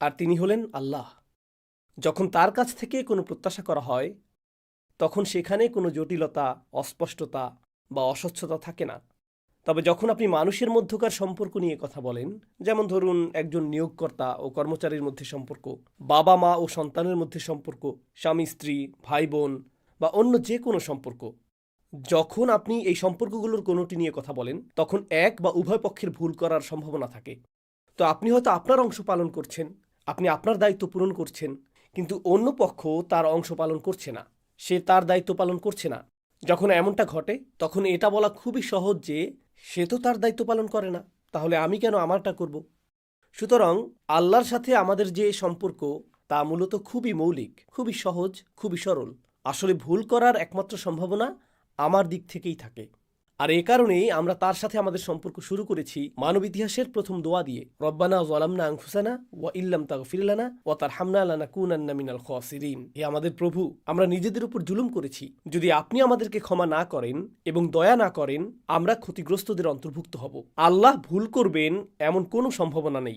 আর তিনি হলেন আল্লাহ। যখন তার কাছ থেকে কোনো প্রত্যাশা করা হয়, তখন সেখানে কোনো জটিলতা, অস্পষ্টতা বা অস্বচ্ছতা থাকে না। তবে যখন আপনি মানুষের মধ্যকার সম্পর্ক নিয়ে কথা বলেন, যেমন ধরুন একজন নিয়োগকর্তা ও কর্মচারীর মধ্যে সম্পর্ক, বাবা মা ও সন্তানের মধ্যে সম্পর্ক, স্বামী, স্ত্রী, ভাই, বোন বা অন্য যে কোনো সম্পর্ক, যখন আপনি এই সম্পর্কগুলোর কোনোটি নিয়ে কথা বলেন, তখন এক বা উভয় পক্ষের ভুল করার সম্ভাবনা থাকে। তো আপনি হয়তো আপনার অংশ পালন করছেন আপনি আপনার দায়িত্ব পূরণ করছেন, কিন্তু অন্য পক্ষ তার অংশ পালন করছে না। সে তার দায়িত্ব পালন করছে না। যখন এমনটা ঘটে, তখন এটা বলা খুবই সহজ যে সে তো তার দায়িত্ব পালন করে না। তাহলে আমি কেন আমারটা করব? সুতরাং আল্লাহর সাথে আমাদের যে সম্পর্ক, তা মূলত খুবই মৌলিক, খুবই সহজ, খুবই সরল। আসলে ভুল করার একমাত্র সম্ভাবনা আমার দিক থেকেই থাকে। আর এ কারণেই আমরা তার সাথে আমাদের সম্পর্ক শুরু করেছি মানব ইতিহাসের প্রথম দোয়া দিয়ে। রব্বানা জলামনা আংফুসানা ও ইল্লাম তাগফিরলানা ওয়া তারহামনা আলানা কুনান্না মিনাল খাসিরিন। হে আমাদের প্রভু, আমরা নিজেদের উপর জুলুম করেছি। যদি আপনি আমাদেরকে ক্ষমা না করেন এবং দয়া না করেন, আমরা ক্ষতিগ্রস্তদের অন্তর্ভুক্ত হব। আল্লাহ ভুল করবেন এমন কোনো সম্ভাবনা নেই।